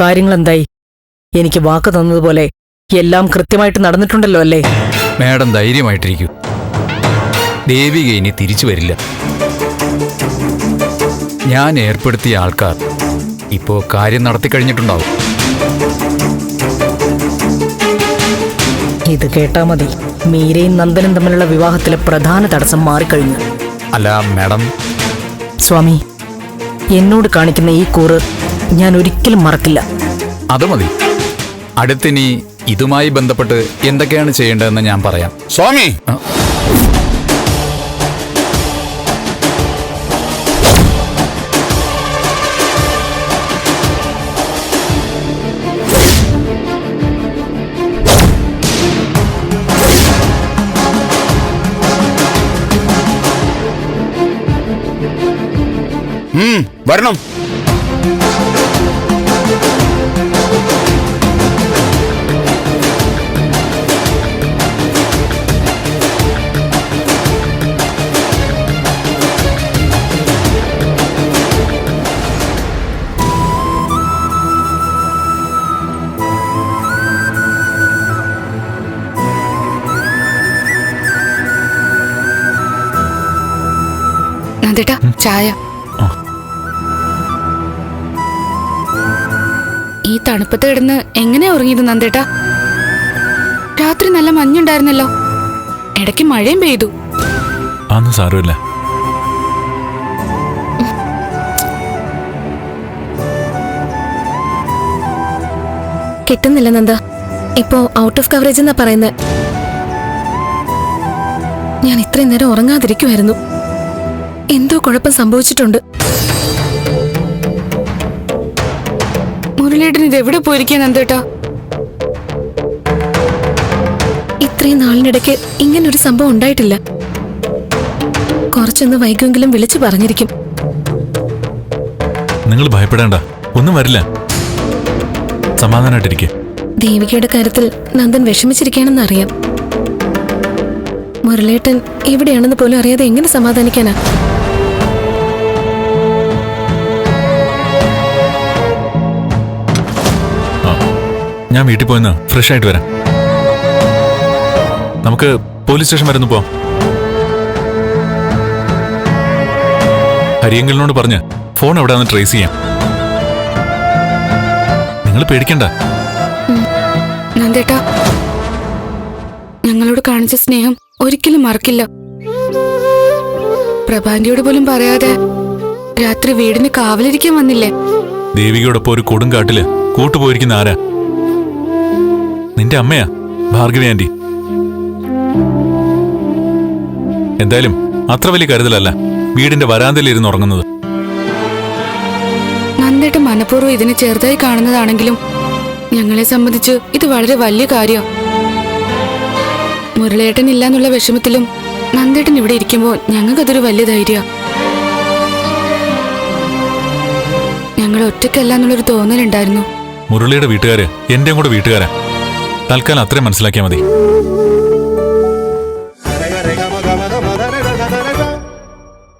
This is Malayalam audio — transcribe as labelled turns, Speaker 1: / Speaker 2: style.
Speaker 1: കാര്യങ്ങൾ എന്തായി എനിക്ക് വാക്ക് തന്നതുപോലെ എല്ലാം കൃത്യമായിട്ട് നടന്നിട്ടുണ്ടല്ലോ അല്ലേ?
Speaker 2: മാഡം ധൈര്യമായിട്ടിരിക്കൂ. ദേവിക ഇനി തിരിച്ചു വരില്ല. ഞാൻ ഏർപ്പെടുത്തിയ ആൾക്കാർ ഇപ്പോ കാര്യം നടത്തി കഴിഞ്ഞിട്ടുണ്ടാവും.
Speaker 1: ഇത് കേട്ടാ മതി. മീരയും നന്ദനും തമ്മിലുള്ള വിവാഹത്തിലെ പ്രധാന തടസ്സം മാറിക്കഴിഞ്ഞു.
Speaker 2: അല്ല മാഡം.
Speaker 1: സ്വാമി എന്നോട് കാണിക്കുന്ന ഈ കൂറ് ഞാൻ ഒരിക്കലും മറക്കില്ല.
Speaker 2: അത് മതി. അടുത്തിനി ഇതുമായി ബന്ധപ്പെട്ട് എന്തൊക്കെയാണ് ചെയ്യേണ്ടതെന്ന് ഞാൻ പറയാം.
Speaker 3: സ്വാമി! വരണം.
Speaker 4: ചായ. ഈ തണുപ്പത്ത് കിടന്ന് എങ്ങനെയാ ഉറങ്ങിയത് നന്ദേട്ടാ? രാത്രി നല്ല മഞ്ഞുണ്ടായിരുന്നല്ലോ. ഇടയ്ക്ക് മഴയും പെയ്തു.
Speaker 5: അന്ന് സാരമില്ല.
Speaker 6: കിട്ടുന്നില്ല നന്ദ. ഇപ്പോ ഔട്ട് ഓഫ് കവറേജ് എന്നാ പറയുന്നത് ഞാൻ ഇത്രയും നേരം ഉറങ്ങാതിരിക്കുമായിരുന്നു എന്തോ കുഴപ്പം സംഭവിച്ചിട്ടുണ്ട്.
Speaker 4: മുരളിയേട്ടൻ ഇത് എവിടെ പോയിരിക്കാൻ എന്തേട്ടാ
Speaker 6: ഇത്രയും നാളിനിടയ്ക്ക് ഇങ്ങനൊരു സംഭവം ഉണ്ടായിട്ടില്ല. കുറച്ചൊന്ന് വൈകുമെങ്കിലും വിളിച്ചു പറഞ്ഞിരിക്കും.
Speaker 5: നിങ്ങൾ ഭയപ്പെടേണ്ട. ഒന്നും വരില്ല. സമാധാനമായിട്ടിരിക്കെ.
Speaker 6: ദേവികയുടെ കാര്യത്തിൽ നന്ദൻ വിഷമിച്ചിരിക്കുകയാണെന്ന് അറിയാം മുരളേട്ടൻ എവിടെയാണെന്ന് പോലും അറിയാതെ എങ്ങനെ സമാധാനിക്കാനാ?
Speaker 5: ഞാൻ വീട്ടിൽ പോയെന്ന് ഫ്രഷ് ആയിട്ട് വരാം. നമുക്ക് പോലീസ് സ്റ്റേഷൻ വരുന്നു പോ ഹരിയങ്കലിനോട് പറഞ്ഞ് ഫോൺ എവിടെയാണെന്ന് ട്രേസ് ചെയ്യാം. നിങ്ങൾ പേടിക്കണ്ട.
Speaker 4: നന്ദേട്ടാ ഞങ്ങളോട് കാണിച്ച സ്നേഹം ഒരിക്കലും മറക്കില്ല. പ്രഭാന്റിയോട് പോലും പറയാതെ രാത്രി വീടിന് കാവലിരിക്കാൻ വന്നില്ലേ?
Speaker 5: ദേവികയോടൊപ്പം ഒരു കൊടുങ്കാട്ടിൽ കൂട്ടുപോയിരിക്കുന്ന ആരാ? നിന്റെ അമ്മയാ? ഭാർഗവി ആന്റി. എന്തായാലും അത്ര വലിയ കരുതലല്ല. വീടിന്റെ വരാന്തയിൽ ഇരുന്ന് ഉറങ്ങുന്നത്.
Speaker 4: നന്നായിട്ട് മനഃപൂർവം ഇതിനെ ചെറുതായി കാണുന്നതാണെങ്കിലും ഞങ്ങളെ സംബന്ധിച്ച് ഇത് വളരെ വലിയ കാര്യം മുരളേട്ടൻ ഇല്ല എന്നുള്ള വിഷമത്തിലും നന്ദേട്ടൻ ഇവിടെ ഇരിക്കുമ്പോൾ ഞങ്ങൾക്കതൊരു വലിയ ധൈര്യ ഞങ്ങൾ ഒറ്റയ്ക്കല്ല എന്നുള്ളൊരു തോന്നലുണ്ടായിരുന്നു.
Speaker 5: മുരളിയുടെ വീട്ടുകാര് എന്റെയും കൂടെ വീട്ടുകാരാ. തൽക്കാലം അത്രയും മനസ്സിലാക്കിയാൽ മതി.